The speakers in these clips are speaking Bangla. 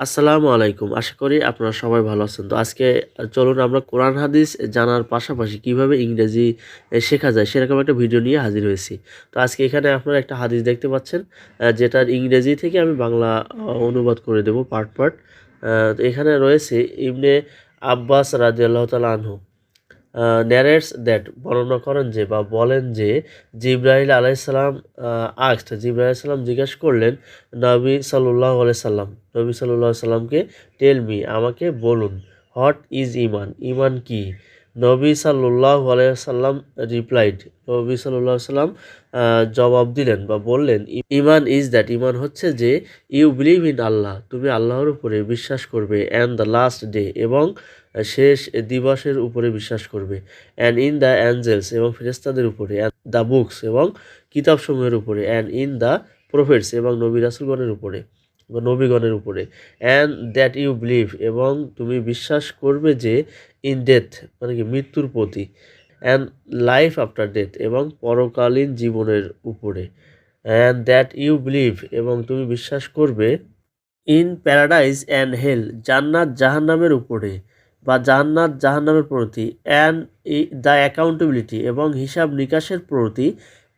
আসসালামু আলাইকুম। আশা করি আপনারা সবাই ভালো আছেন। তো আজকে চলুন আমরা কোরআন হাদিস জানার পাশাপাশি কীভাবে ইংরেজি শেখা যায় সেরকম একটা ভিডিও নিয়ে হাজির হয়েছি। তো আজকে এখানে আপনারা একটা হাদিস দেখতে পাচ্ছেন যেটার ইংরেজি থেকে আমি বাংলা অনুবাদ করে দেব পার্ট, পার্ট। তো এখানে রয়েছে ইবনে আব্বাস রাজিয়াল্লাহ তাআলা আনহু আ দ্যাট বর্ণনা করেন যে বা বলেন যে জিব্রাহিল আলাইসাল্লাম সালাম আ asked জিবরাইল আলাইহিস জিজ্ঞেস করলেন, নবী সাল্লাহ আলাইসাল্লাম নবী সাল্লাহ সাল্লামকে টেল মি আমাকে বলুন হোয়াট ইজ ইমান ইমান কি? নবী সাল্লাল্লাহু আলাইহি সাল্লাম রিপ্লাইড নবী আলাইহি সাল্লাম জবাব দিলেন বা বললেন, ইমান ইজ দ্যাট ইমান হচ্ছে যে ইউ বিলিভ ইন আল্লাহ, তুমি আল্লাহর উপরে বিশ্বাস করবে অ্যান্ড দ্য লাস্ট ডে এবং শেষ দিবসের উপরে বিশ্বাস করবে অ্যান্ড ইন দ্য অ্যাঞ্জেলস এবং ফেরেস্তাদের উপরে দ্য বুকস এবং কিতাবসমূহের উপরে অ্যান্ড ইন দ্য প্রফেটস এবং নবী রাসুলগণের উপরে। বা নবীগণের উপরে। অ্যান্ড দ্যাট ইউ বিলিভ এবং তুমি বিশ্বাস করবে যে ইন ডেথ মানে কি মৃত্যুর প্রতি অ্যান্ড লাইফ আফটার ডেথ এবং পরকালীন জীবনের উপরে। অ্যান্ড দ্যাট ইউ বিলিভ এবং তুমি বিশ্বাস করবে ইন প্যারাডাইজ অ্যান্ড হেল জান্নাত জাহান্নামের উপরে বা জান্নাত জাহান্নামের প্রতি অ্যান্ড দ্য অ্যাকাউন্টেবিলিটি এবং হিসাব নিকাশের প্রতি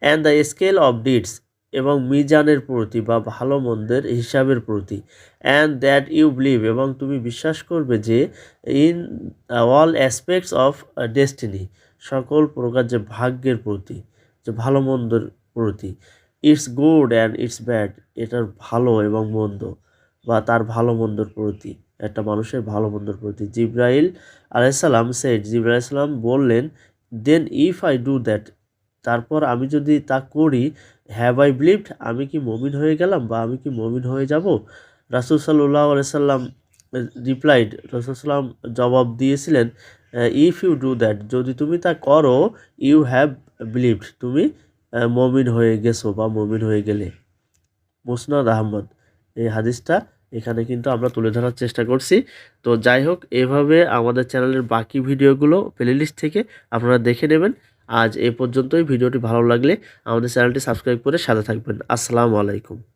and the scale of deeds এবং মিজানের প্রতি বা ভালো মন্দের হিসাবের প্রতি। অ্যান্ড দ্যাট ইউ বিলিভ এবং তুমি বিশ্বাস করবে যে in all aspects of destiny সকল প্রকার যে ভাগ্যের প্রতি, যে ভালো মন্দের প্রতি it's good and it's bad এটার ভালো এবং মন্দ বা তার ভালো মন্দর প্রতি, একটা মানুষের ভালো মন্দর প্রতি। জিব্রাইল আলাইসাল্লাম সেট জিব্রাইল আলাইসাল্লাম বললেন then if I do that তারপর আমি যদি তা করি হ্যাভ আই বিলিভড আমি কি মমিন হয়ে গেলাম বা আমি কি মমিন হয়ে যাব? রাসুল সাল্লাহ আলাইসাল্লাম রিপ্লাইড রসুল সাল্লাম জবাব দিয়েছিলেন ইফ ইউ ডু দ্যাট যদি তুমি তা করো ইউ হ্যাভ বিলিভড তুমি মমিন হয়ে গেছো বা মমিন হয়ে গেলে। মুসনাদ আহমদ, এই হাদিসটা এখানে কিন্তু আমরা তুলে ধরার চেষ্টা করছি। তো যাই হোক, এভাবে আমাদের চ্যানেলের বাকি ভিডিওগুলো প্লেলিস্ট থেকে আপনারা দেখে নেবেন। আজ এ পর্যন্তই। ভিডিওটি ভালো লাগলে আমাদের চ্যানেলটি সাবস্ক্রাইব করে সাথে থাকবেন। আসসালামু আলাইকুম।